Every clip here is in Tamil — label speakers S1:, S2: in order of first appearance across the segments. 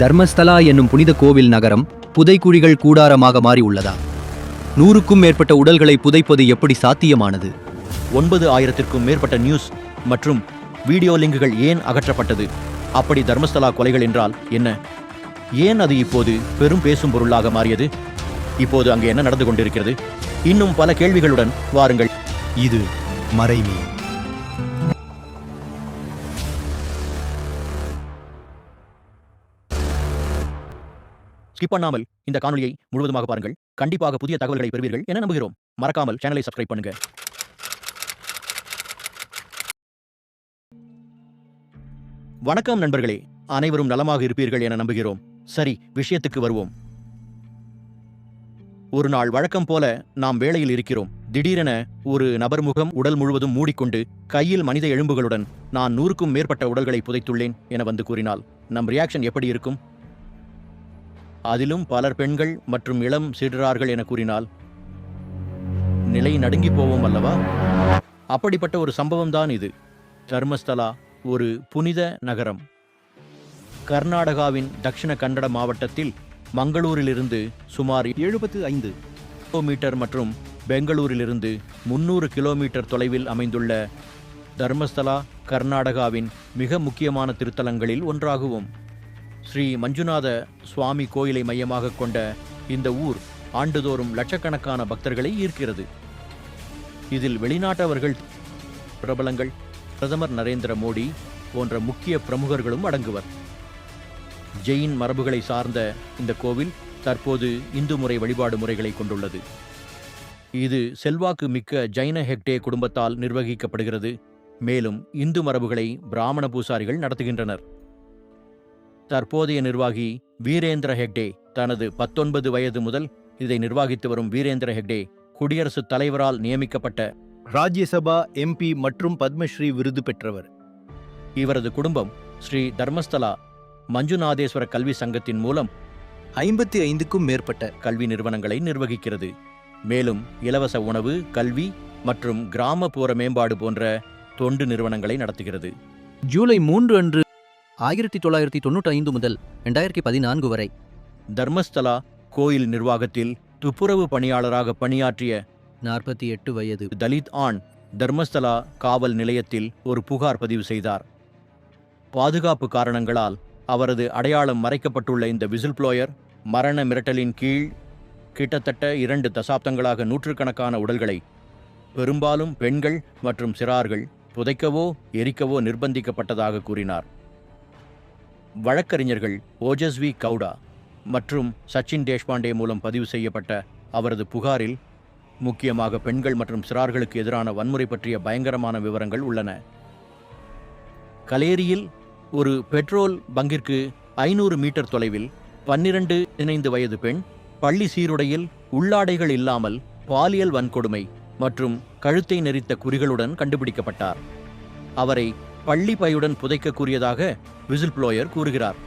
S1: தர்மஸ்தலா என்னும் புனித கோவில் நகரம் புதைக்குழிகள் கூடாரமாக மாறி உள்ளதா நூறுக்கும் மேற்பட்ட உடல்களை புதைப்பது எப்படி சாத்தியமானது?
S2: ஒன்பது ஆயிரத்திற்கும் மேற்பட்ட நியூஸ் மற்றும் வீடியோ லிங்குகள் ஏன் அகற்றப்பட்டது? அப்படி தர்மஸ்தலா கொலைகள் என்றால் என்ன? ஏன் அது இப்போது பெரும் பேசும் பொருளாக மாறியது? இப்போது அங்கே என்ன நடந்து கொண்டிருக்கிறது? இன்னும் பல கேள்விகளுடன் வாருங்கள்.
S1: இது மறைமீன்.
S2: ஸ்கிப் பண்ணாமல் இந்த காணொலியை முழுவதுமாக பாருங்கள். கண்டிப்பாக புதிய தகவல்களை பெறுவீர்கள் என நம்புகிறோம். மறக்காமல் சேனலை சப்ஸ்கிரைப் பண்ணுங்க. வணக்கம் நண்பர்களே. அனைவரும் நலமாக இருப்பீர்கள் என நம்புகிறோம். சரி விஷயத்துக்கு வருவோம். ஒரு நாள் வழக்கம் போல நாம் வேலையில் இருக்கிறோம். திடீரென ஒரு நபர் முகம் உடல் முழுவதும் மூடிக்கொண்டு கையில் மனித எலும்புகளுடன் நான் நூறுக்கும் மேற்பட்ட உடல்களை புதைத்துள்ளேன் என வந்து கூறினால் நம் ரியாக்ஷன் எப்படி இருக்கும்? அதிலும் பலர் பெண்கள் மற்றும் இளம் சிறார்கள் என கூறினால் நிலை நடுங்கி போவோம் அல்லவா? அப்படிப்பட்ட ஒரு சம்பவம் தான் இது. தர்மஸ்தலா ஒரு புனித நகரம். கர்நாடகாவின் தக்ஷிண கன்னட மாவட்டத்தில் மங்களூரிலிருந்து சுமார்
S1: எழுபத்து ஐந்து
S2: கிலோமீட்டர் மற்றும் பெங்களூரிலிருந்து முன்னூறு கிலோமீட்டர் தொலைவில் அமைந்துள்ள தர்மஸ்தலா கர்நாடகாவின் மிக முக்கியமான திருத்தலங்களில் ஒன்றாகும் ஸ்ரீ மஞ்சுநாத சுவாமி கோயிலை மையமாக கொண்ட இந்த ஊர் ஆண்டுதோறும் லட்சக்கணக்கான பக்தர்களை ஈர்க்கிறது. இதில் வெளிநாட்டவர்கள் பிரபலங்கள் பிரதமர் நரேந்திர மோடி போன்ற முக்கிய பிரமுகர்களும் அடங்குவர். ஜெயின் மரபுகளை சார்ந்த இந்த கோவில் தற்போது இந்து முறை வழிபாடு முறைகளை கொண்டுள்ளது. இது செல்வாக்கு மிக்க ஜைன ஹெக்டே குடும்பத்தால் நிர்வகிக்கப்படுகிறது. மேலும் இந்து மரபுகளை பிராமண பூசாரிகள் நடத்துகின்றனர். தற்போதைய நிர்வாகி வீரேந்திர ஹெக்டே தனது பத்தொன்பது வயது முதல் இதை நிர்வகித்து வரும் வீரேந்திர ஹெக்டே குடியரசுத் தலைவரால் நியமிக்கப்பட்ட
S3: ராஜ்யசபா எம்பி மற்றும் பத்மஸ்ரீ விருது பெற்றவர்.
S2: இவரது குடும்பம் ஸ்ரீ தர்மஸ்தலா மஞ்சுநாதேஸ்வர கல்வி சங்கத்தின் மூலம்
S1: ஐம்பத்தி ஐந்துக்கும் மேற்பட்ட
S2: கல்வி நிறுவனங்களை நிர்வகிக்கிறது. மேலும் இலவச உணவு கல்வி மற்றும் கிராமப்புற மேம்பாடு போன்ற தொண்டு நிறுவனங்களை நடத்துகிறது.
S1: ஜூலை மூன்று அன்று ஆயிரத்தி தொள்ளாயிரத்தி தொண்ணூற்றி ஐந்து முதல் ரெண்டாயிரத்தி பதினான்கு வரை.
S2: தர்மஸ்தலா கோயில் நிர்வாகத்தில் துப்புரவு பணியாளராக பணியாற்றிய
S1: நாற்பத்தி எட்டு வயது.
S2: தலித் ஆண் தர்மஸ்தலா காவல் நிலையத்தில் ஒரு புகார் பதிவு செய்தார். பாதுகாப்பு காரணங்களால் அவரது அடையாளம் மறைக்கப்பட்டுள்ள இந்த விசில்ப்ளோயர் மரண மிரட்டலின் கீழ் கிட்டத்தட்ட இரண்டு தசாப்தங்களாக நூற்றுக்கணக்கான உடல்களை பெரும்பாலும் பெண்கள் மற்றும் சிறார்கள் புதைக்கவோ எரிக்கவோ நிர்பந்திக்கப்பட்டதாக கூறினார். வழக்கறிஞர்கள் ஓஜஸ்வி கவுடா மற்றும் சச்சின் தேஷ்பாண்டே மூலம் பதிவு செய்யப்பட்ட அவரது புகாரில் முக்கியமாக பெண்கள் மற்றும் சிறார்களுக்கு எதிரான வன்முறை பற்றிய பயங்கரமான விவரங்கள் உள்ளன. கலேரியில் ஒரு பெட்ரோல் பங்கிற்கு ஐநூறு மீட்டர் தொலைவில் பன்னிரண்டு பதினைந்து வயது பெண் பள்ளி சீருடையில் உள்ளாடைகள் இல்லாமல் பாலியல் வன்கொடுமை மற்றும் கழுத்தை நெரித்த குறிகளுடன் கண்டுபிடிக்கப்பட்டார். அவரை பள்ளி பையுடன் புதைக்கக்கூடியதாக விசில்ப்ளோயர் கூறுகிறார்.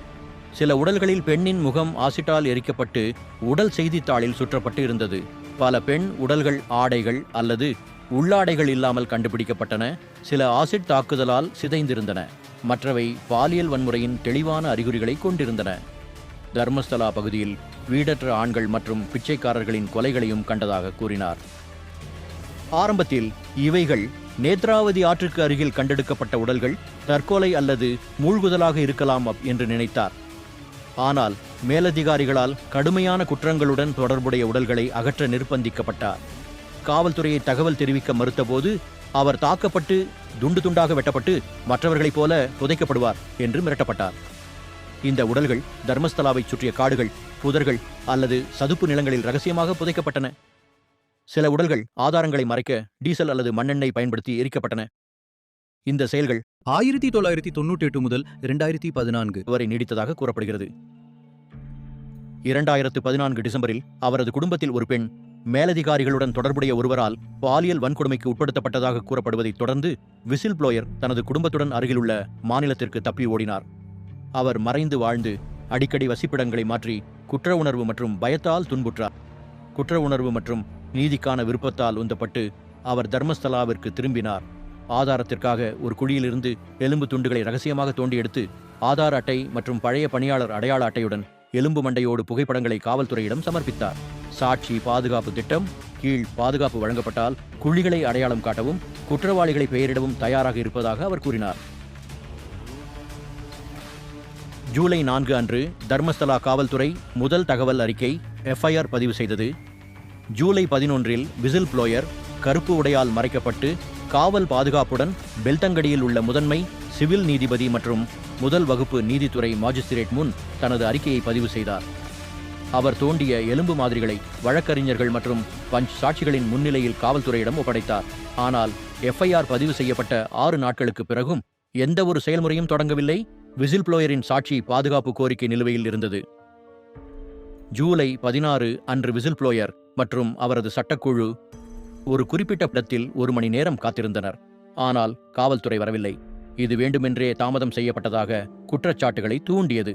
S2: சில உடல்களில் பெண்ணின் முகம் ஆசிட்டால் எரிக்கப்பட்டு உடல் செய்தித்தாளில் சுற்றப்பட்டு இருந்தது. பல பெண் உடல்கள் ஆடைகள் அல்லது உள்ளாடைகள் இல்லாமல் கண்டுபிடிக்கப்பட்டன. சில ஆசிட் தாக்குதலால் சிதைந்திருந்தன. மற்றவை பாலியல் வன்முறையின் தெளிவான அறிகுறிகளை கொண்டிருந்தன. தர்மஸ்தலா பகுதியில் வீடற்ற ஆண்கள் மற்றும் பிச்சைக்காரர்களின் கொலைகளையும் கண்டதாக கூறினார். ஆரம்பத்தில் இவைகள் நேத்ராவதி ஆற்றுக்கு அருகில் கண்டெடுக்கப்பட்ட உடல்கள் தற்கொலை அல்லது மூழ்குதலாக இருக்கலாம் அப்- என்று நினைத்தார். ஆனால் மேலதிகாரிகளால் கடுமையான குற்றங்களுடன் தொடர்புடைய உடல்களை அகற்ற நிர்பந்திக்கப்பட்டார். காவல்துறையை தகவல் தெரிவிக்க மறுத்தபோது அவர் தாக்கப்பட்டு துண்டு துண்டாக வெட்டப்பட்டு மற்றவர்களைப் போல புதைக்கப்படுவார் என்று மிரட்டப்பட்டார். இந்த உடல்கள் தர்மஸ்தலாவைச் சுற்றிய காடுகள் புதர்கள் அல்லது சதுப்பு நிலங்களில் ரகசியமாக புதைக்கப்பட்டன. சில உடல்கள் ஆதாரங்களை மறைக்க டீசல் அல்லது மண்ணெண்ணெய் பயன்படுத்தி எரிக்கப்பட்டன. இந்த செயல்கள்
S1: ஆயிரத்தி தொள்ளாயிரத்தி தொண்ணூற்றி எட்டு முதல் இரண்டாயிரத்தி பதினான்கு
S2: வரை நீடித்ததாக கூறப்படுகிறது. இரண்டாயிரத்து பதினான்கு டிசம்பரில் அவரது குடும்பத்தில் ஒரு பெண் மேலதிகாரிகளுடன் தொடர்புடைய ஒருவரால் பாலியல் வன்கொடுமைக்கு உட்படுத்தப்பட்டதாக கூறப்படுவதைத் தொடர்ந்து விசில் ப்ளோயர் தனது குடும்பத்துடன் அருகிலுள்ள மாநிலத்திற்கு தப்பி ஓடினார். அவர் மறைந்து வாழ்ந்து அடிக்கடி வசிப்பிடங்களை மாற்றி குற்ற உணர்வு மற்றும் பயத்தால் துன்புற்றார். குற்ற உணர்வு மற்றும் நீதிக்கான விருப்பத்தால் உந்தப்பட்டு அவர் தர்மஸ்தலாவிற்கு திரும்பினார். ஆதாரத்திற்காக ஒரு குழியிலிருந்து எலும்பு துண்டுகளை ரகசியமாக தோண்டி எடுத்து ஆதார் அட்டை மற்றும் பழைய பணியாளர் அடையாள அட்டையுடன் எலும்பு மண்டையோடு புகைப்படங்களை காவல்துறையிடம் சமர்ப்பித்தார். சாட்சி பாதுகாப்பு திட்டம் கீழ் பாதுகாப்பு வழங்கப்பட்டால் குழிகளை அடையாளம் காட்டவும் குற்றவாளிகளை பெயரிடவும் தயாராக இருப்பதாக அவர் கூறினார். ஜூலை நான்கு அன்று தர்மஸ்தலா காவல்துறை முதல் தகவல் அறிக்கை எஃப்ஐஆர் பதிவு செய்தது ஜூலை பதினொன்றில் விசில் ப்ளோயர் கருப்பு உடையால் மறைக்கப்பட்டு காவல் பாதுகாப்புடன் பெல்தங்கடியில் உள்ள முதன்மை சிவில் நீதிபதி மற்றும் முதல் வகுப்பு நீதித்துறை மாஜிஸ்திரேட் முன் தனது அறிக்கையை பதிவு செய்தார். அவர் தோண்டிய எலும்பு மாதிரிகளை வழக்கறிஞர்கள் மற்றும் பஞ்ச் சாட்சிகளின் முன்னிலையில் காவல்துறையிடம் ஒப்படைத்தார். ஆனால் எஃப்ஐஆர் பதிவு செய்யப்பட்ட ஆறு நாட்களுக்கு பிறகும் எந்த ஒரு செயல்முறையும் தொடங்கவில்லை. விசில் ப்ளோயரின் சாட்சி பாதுகாப்பு கோரிக்கை நிலுவையில் இருந்தது. ஜூலை பதினாறு அன்று விசில் ப்ளோயர் மற்றும் அவரது சட்டக்குழு ஒரு குறிப்பிட்ட இடத்தில் ஒரு மணி நேரம் காத்திருந்தனர். ஆனால் காவல்துறை வரவில்லை. இது வேண்டுமென்றே தாமதம் செய்யப்பட்டதாக குற்றச்சாட்டுகளை தூண்டியது.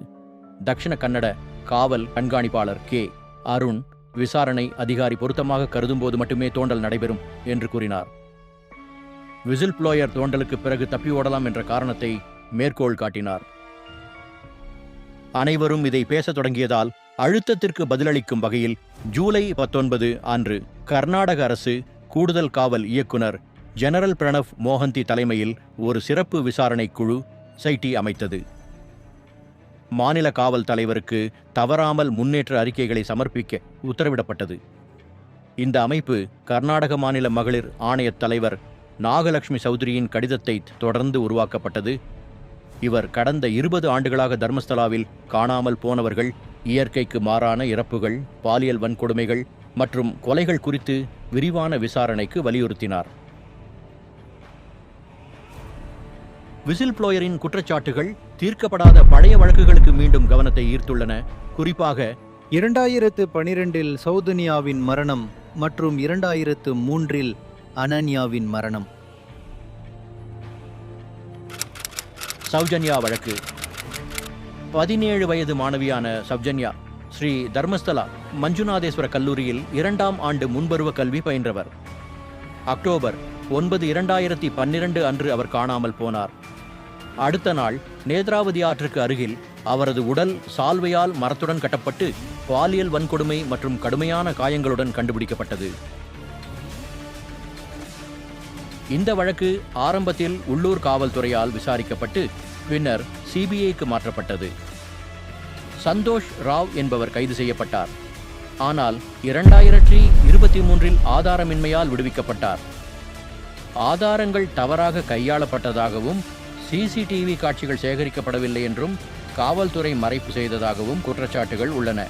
S2: தக்ஷிண கன்னட காவல் கண்காணிப்பாளர் கே. அருண் விசாரணை அதிகாரி பொருத்தமாக கருதும்போது மட்டுமே தோண்டல் நடைபெறும் என்று கூறினார். விசில் ப்ளோயர் தோண்டலுக்கு பிறகு தப்பி ஓடலாம் என்ற காரணத்தை மேற்கோள் காட்டினார். அனைவரும் இதை பேசத் தொடங்கியதால் அழுத்தத்திற்கு பதிலளிக்கும் வகையில் ஜூலை பத்தொன்பது அன்று கர்நாடக அரசு கூடுதல் காவல் இயக்குனர் ஜெனரல் பிரணவ் மோகந்தி தலைமையில் ஒரு சிறப்பு விசாரணை குழு சைட்டி அமைத்தது. மாநில காவல் தலைவருக்கு தவறாமல் முன்னேற்ற அறிக்கைகளை சமர்ப்பிக்க உத்தரவிடப்பட்டது. இந்த அமைப்பு கர்நாடக மாநில மகளிர் ஆணையத் தலைவர் நாகலட்சுமி சௌத்ரியின் கடிதத்தை தொடர்ந்து உருவாக்கப்பட்டது. இவர் கடந்த இருபது ஆண்டுகளாக தர்மஸ்தலாவில் காணாமல் போனவர்கள் இயற்கைக்கு மாறான இறப்புகள் பாலியல் வன்கொடுமைகள் மற்றும் கொலைகள் குறித்து விரிவான விசாரணைக்கு வலியுறுத்தினார். விசில் ப்ளோயரின் குற்றச்சாட்டுகள் தீர்க்கப்படாத பழைய வழக்குகளுக்கு மீண்டும் கவனத்தை ஈர்த்துள்ளன. குறிப்பாக
S3: இரண்டாயிரத்து பனிரெண்டில் சௌதனியாவின் மரணம் மற்றும் இரண்டாயிரத்து மூன்றில் அனன்யாவின் மரணம்.
S2: சௌஜன்யா வழக்கு. பதினேழு வயது மாணவியான சௌஜன்யா ஸ்ரீ தர்மஸ்தலா மஞ்சுநாதேஸ்வர கல்லூரியில் இரண்டாம் ஆண்டு முன்பருவ கல்வி பயின்றவர். அக்டோபர் ஒன்பது இரண்டாயிரத்தி பன்னிரண்டு அன்று அவர் காணாமல் போனார். அடுத்த நாள் நேத்ராவதி ஆற்றுக்கு அருகில் அவரது உடல் சால்வையால் மரத்துடன் கட்டப்பட்டு பாலியல் வன்கொடுமை மற்றும் கடுமையான காயங்களுடன் கண்டுபிடிக்கப்பட்டது. இந்த வழக்கு ஆரம்பத்தில் உள்ளூர் காவல்துறையால் விசாரிக்கப்பட்டு பின்னர் சிபிஐக்கு மாற்றப்பட்டது. சந்தோஷ் ராவ் என்பவர் கைது செய்யப்பட்டார். ஆனால் இரண்டாயிரத்தி இருபத்தி மூன்றில் ஆதாரமின்மையால் விடுவிக்கப்பட்டார். ஆதாரங்கள் தவறாக கையாளப்பட்டதாகவும் சிசிடிவி காட்சிகள் சேகரிக்கப்படவில்லை என்றும் காவல்துறை மறைப்பு செய்ததாகவும் குற்றச்சாட்டுகள் உள்ளன.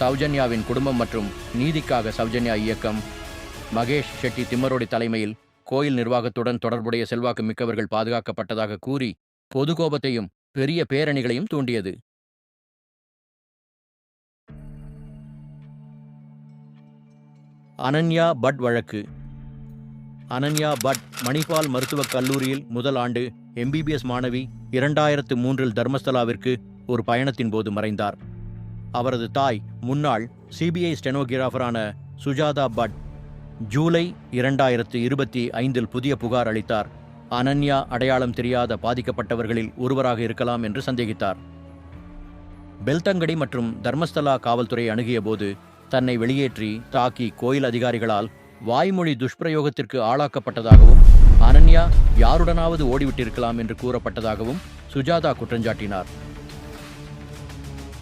S2: சௌஜன்யாவின் குடும்பம் மற்றும் நீதிக்காக சௌஜன்யா இயக்கம் மகேஷ் ஷெட்டி திம்மரோடி தலைமையில் கோயில் நிர்வாகத்துடன் தொடர்புடைய செல்வாக்கு மிக்கவர்கள் பாதுகாக்கப்பட்டதாக கூறி பொது கோபத்தையும் பெரிய பேரணிகளையும் தூண்டியது. அனன்யா பட் வழக்கு. அனன்யா பட் மணிபால் மருத்துவக் கல்லூரியில் முதல் ஆண்டு எம்பிபிஎஸ் மாணவி இரண்டாயிரத்து மூன்றில் தர்மஸ்தலாவிற்கு ஒரு பயணத்தின் போது மறைந்தார். அவரது தாய் முன்னாள் சிபிஐ ஸ்டெனோகிராஃபரான சுஜாதா பட் ஜூலை இரண்டாயிரத்து இருபத்தி ஐந்தில் புதிய புகார் அளித்தார். அனன்யா அடையாளம் தெரியாத பாதிக்கப்பட்டவர்களில் ஒருவராக இருக்கலாம் என்று சந்தேகித்தார். பெல்தங்கடி மற்றும் தர்மஸ்தலா காவல்துறை அணுகியபோது தன்னை வெளியேற்றி தாக்கி கோயில் அதிகாரிகளால் வாய்மொழி துஷ்பிரயோகத்திற்கு ஆளாக்கப்பட்டதாகவும் அனன்யா யாருடனாவது ஓடிவிட்டிருக்கலாம் என்று கூறப்பட்டதாகவும் சுஜாதா குற்றஞ்சாட்டினார்.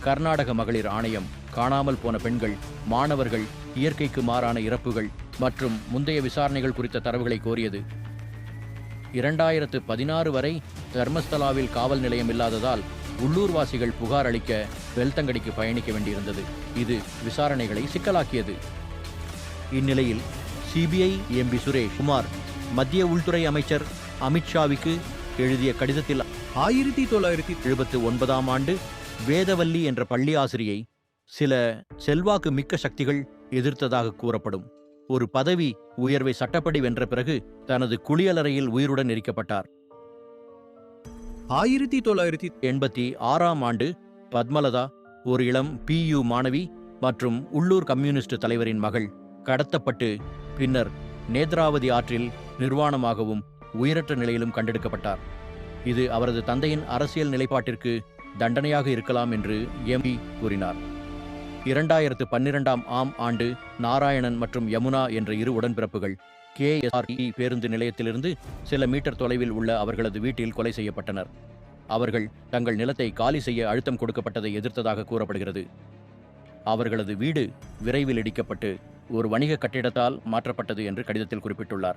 S2: கர்நாடக மகளிர் ஆணையம் காணாமல் போன பெண்கள் மாணவர்கள் இயற்கைக்கு மாறான இறப்புகள் மற்றும் முந்தைய விசாரணைகள் குறித்த தரவுகளை கோரியது. இரண்டாயிரத்து பதினாறு வரை தர்மஸ்தலாவில் காவல் நிலையம் இல்லாததால் உள்ளூர்வாசிகள் புகார் அளிக்க வெல்தங்கடிக்கு பயணிக்க வேண்டியிருந்தது. இது விசாரணைகளை சிக்கலாக்கியது. இந்நிலையில் சிபிஐ எம்பி சுரேஷ் குமார் மத்திய உள்துறை அமைச்சர் அமித்ஷாவிக்கு எழுதிய கடிதத்தில்
S3: ஆயிரத்தி தொள்ளாயிரத்தி
S2: எழுபத்தி ஒன்பதாம் ஆண்டு வேதவல்லி என்ற பள்ளி ஆசிரியை சில செல்வாக்கு மிக்க சக்திகள் எதிர்த்ததாக கூறப்படும். ஒரு பதவி உயர்வை சட்டப்படி வென்ற பிறகு தனது குளியலறையில் உயிருடன் எரிக்கப்பட்டார்.
S3: ஆயிரத்தி தொள்ளாயிரத்தி
S2: எண்பத்தி ஆறாம் ஆண்டு பத்மலதா ஒரு இளம் பியு மாணவி மற்றும் உள்ளூர் கம்யூனிஸ்ட் தலைவரின் மகள் கடத்தப்பட்டு பின்னர் நேத்ராவதி ஆற்றில் நிர்வாணமாகவும் உயிரற்ற நிலையிலும் கண்டெடுக்கப்பட்டார். இது அவரது தந்தையின் அரசியல் நிலைப்பாட்டிற்கு தண்டனையாக இருக்கலாம் என்று எம்பி கூறினார். இரண்டாயிரத்து பன்னிரெண்டாம் ஆம் ஆண்டு நாராயணன் மற்றும் யமுனா என்ற இரு உடன்பிறப்புகள். கேஎஸ்ஆர்இ பேருந்து நிலையத்திலிருந்து சில மீட்டர் தொலைவில் உள்ள அவர்களது வீட்டில் கொலை செய்யப்பட்டனர். அவர்கள் தங்கள் நிலத்தை காலி செய்ய அழுத்தம் கொடுக்கப்பட்டதை எதிர்த்ததாக கூறப்படுகிறது. அவர்களது வீடு விரைவில் இடிக்கப்பட்டு ஒரு வணிக கட்டிடத்தால் மாற்றப்பட்டது என்று கடிதத்தில் குறிப்பிட்டுள்ளார்.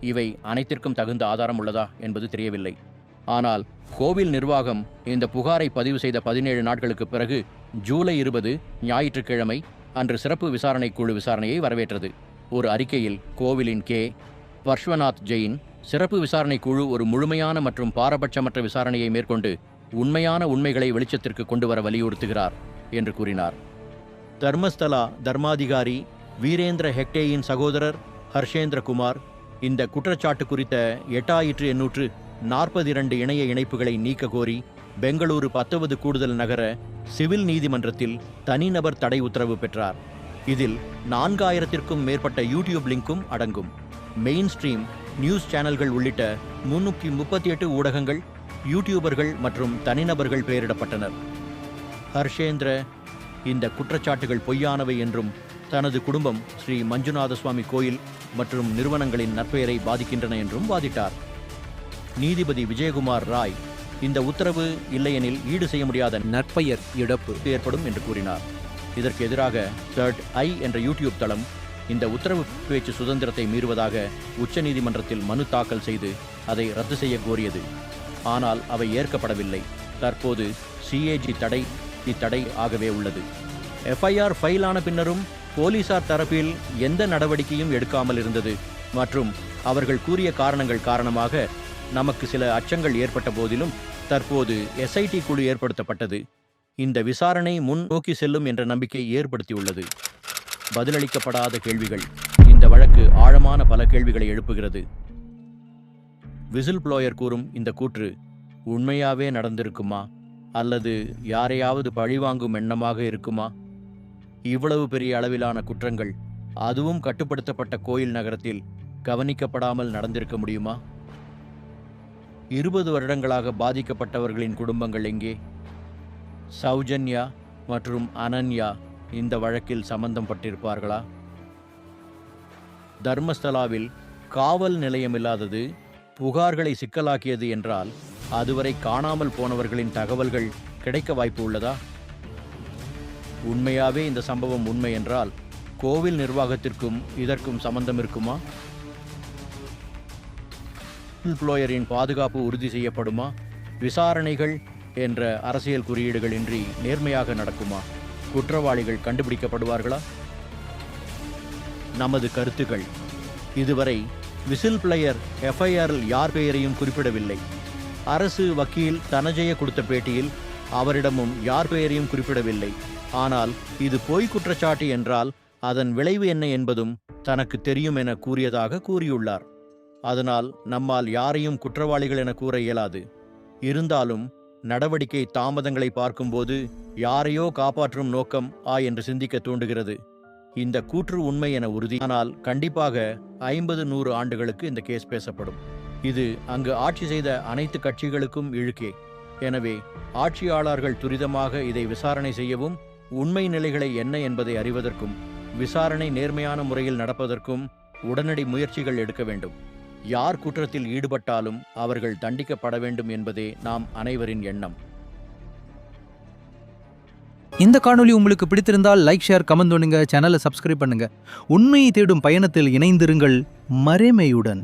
S2: இவை அனைத்திற்கும் தகுந்த ஆதாரம் உள்ளதா என்பது தெரியவில்லை. ஆனால் கோவில் நிர்வாகம் இந்த புகாரை பதிவு செய்த பதினேழு நாட்களுக்கு பிறகு ஜூலை இருபது ஞாயிற்றுக்கிழமை அன்று சிறப்பு விசாரணை குழு விசாரணையை வரவேற்றது. ஒரு அறிக்கையில் கோவிலின் கே. பர்ஷ்வநாத் ஜெயின் சிறப்பு விசாரணை குழு ஒரு முழுமையான மற்றும் பாரபட்சமற்ற விசாரணையை மேற்கொண்டு உண்மையான உண்மைகளை வெளிச்சத்திற்கு கொண்டு வர வலியுறுத்துகிறார் என்று கூறினார். தர்மஸ்தலா தர்மாதிகாரி வீரேந்திர ஹெக்டேயின் சகோதரர் ஹர்ஷேந்திர குமார் இந்த குற்றச்சாட்டு குறித்த எட்டாயிற்று எண்ணூற்று நாற்பது இரண்டு இணைய இணைப்புகளை நீக்க கோரி பெங்களூரு பத்தாவது கூடுதல் நகர சிவில் நீதிமன்றத்தில் தனிநபர் தடை உத்தரவு பெற்றார். இதில் நான்காயிரத்திற்கும் மேற்பட்ட யூடியூப் லிங்க்கும் அடங்கும். மெயின் ஸ்ட்ரீம் நியூஸ் சேனல்கள் உள்ளிட்ட முன்னூற்றி முப்பத்தி எட்டு ஊடகங்கள் யூடியூபர்கள் மற்றும் தனிநபர்கள் பெயரிடப்பட்டனர். ஹர்ஷேந்திர இந்த குற்றச்சாட்டுகள் பொய்யானவை என்றும் தனது குடும்பம் ஸ்ரீ மஞ்சுநாத சுவாமி கோயில் மற்றும் நிறுவனங்களின் நற்பெயரை பாதிக்கின்றன என்றும் வாதிட்டார். நீதிபதி விஜயகுமார் ராய் இந்த உத்தரவு இல்லையெனில் ஈடு செய்ய முடியாத
S1: நற்பெயர் இழப்பு
S2: ஏற்படும் என்று கூறினார். இதற்கு எதிராக தேர்ட் ஐ என்ற யூடியூப் தளம் இந்த உத்தரவு பேச்சு சுதந்திரத்தை மீறுவதாக உச்சநீதிமன்றத்தில் மனு தாக்கல் செய்து அதை ரத்து செய்ய கோரியது. ஆனால் அவை ஏற்கப்படவில்லை. தற்போது சிஏஜி தடை இத்தடை ஆகவே உள்ளது. எஃப்ஐஆர் ஃபைல் ஆன பின்னரும் போலீசார் தரப்பில் எந்த நடவடிக்கையும் எடுக்காமல் இருந்தது மற்றும் அவர்கள் கூறிய காரணங்கள் காரணமாக நமக்கு சில அச்சங்கள் ஏற்பட்ட போதிலும் தற்போது எஸ்ஐடி குழு ஏற்படுத்தப்பட்டது. இந்த விசாரணை முன் நோக்கி செல்லும் என்ற நம்பிக்கை ஏற்படுத்தியுள்ளது. பதிலளிக்கப்படாத கேள்விகள். இந்த வழக்கு ஆழமான பல கேள்விகளை எழுப்புகிறது. விசில் ப்ளோயர் கூறும் இந்த கூற்று உண்மையாவே நடந்திருக்குமா? அல்லது யாரையாவது பழிவாங்கும் எண்ணமாக இருக்குமா? இவ்வளவு பெரிய அளவிலான குற்றங்கள் அதுவும் கட்டுப்படுத்தப்பட்ட கோயில் நகரத்தில் கவனிக்கப்படாமல் நடந்திருக்க முடியுமா? இருபது வருடங்களாக பாதிக்கப்பட்டவர்களின் குடும்பங்கள் எங்கே? சௌஜன்யா மற்றும் அனன்யா இந்த வழக்கில் சம்பந்தம் பட்டிருப்பார்களா தர்மஸ்தலாவில் காவல் நிலையம் இல்லாதது புகார்களை சிக்கலாக்கியது என்றால் அதுவரை காணாமல் போனவர்களின் தகவல்கள் கிடைக்க வாய்ப்பு உள்ளதா? உண்மையாவே இந்த சம்பவம் உண்மை என்றால் கோவில் நிர்வாகத்திற்கும் இதற்கும் சம்பந்தம் இருக்குமா? எம்ப்ளாயரின் பாதுகாப்பு உறுதி செய்யப்படுமா? விசாரணைகள் என்ற அரசியல் குறியீடுகளின்றி நேர்மையாக நடக்குமா? குற்றவாளிகள் கண்டுபிடிக்கப்படுவார்களா? நமது கருத்துக்கள். இதுவரை விசில் பிளேயர் எஃப்ஐஆரில் யார் பெயரையும் குறிப்பிடவில்லை. அரசு வக்கீல் தனஜெய கொடுத்த பேட்டியில் அவரிடமும் யார் பெயரையும் குறிப்பிடவில்லை. ஆனால் இது பொய் குற்றச்சாட்டு என்றால் அதன் விளைவு என்ன என்பதும் தனக்கு தெரியும் என கூறியதாக கூறியுள்ளார். அதனால் நம்மால் யாரையும் குற்றவாளிகள் என கூற இயலாது. இருந்தாலும் நடவடிக்கை தாமதங்களை பார்க்கும்போது யாரையோ காப்பாற்றும் நோக்கம் ஆ என்று சிந்திக்க தூண்டுகிறது. இந்த கூற்று உண்மை என உறுதி. ஆனால் கண்டிப்பாக ஐம்பது நூறு ஆண்டுகளுக்கு இந்த கேஸ் பேசப்படும். இது அங்கு ஆட்சி செய்த அனைத்து கட்சிகளுக்கும் இழுக்கே. எனவே ஆட்சியாளர்கள் துரிதமாக இதை விசாரணை செய்யவும் உண்மை நிலைகளை என்ன என்பதை அறிவதற்கும் விசாரணை நேர்மையான முறையில் நடப்பதற்கும் உடனடி முயற்சிகள் எடுக்க வேண்டும். யார் குற்றத்தில் ஈடுபட்டாலும் அவர்கள் தண்டிக்கப்பட வேண்டும் என்பதே நாம் அனைவரின் எண்ணம்.
S1: இந்த காணொளி உங்களுக்கு பிடித்திருந்தால் லைக் ஷேர் கமெண்ட் பண்ணுங்க சேனலை சப்ஸ்கிரைப் பண்ணுங்க. உண்மையை தேடும் பயணத்தில் இணைந்திருங்கள் மறைமையுடன்.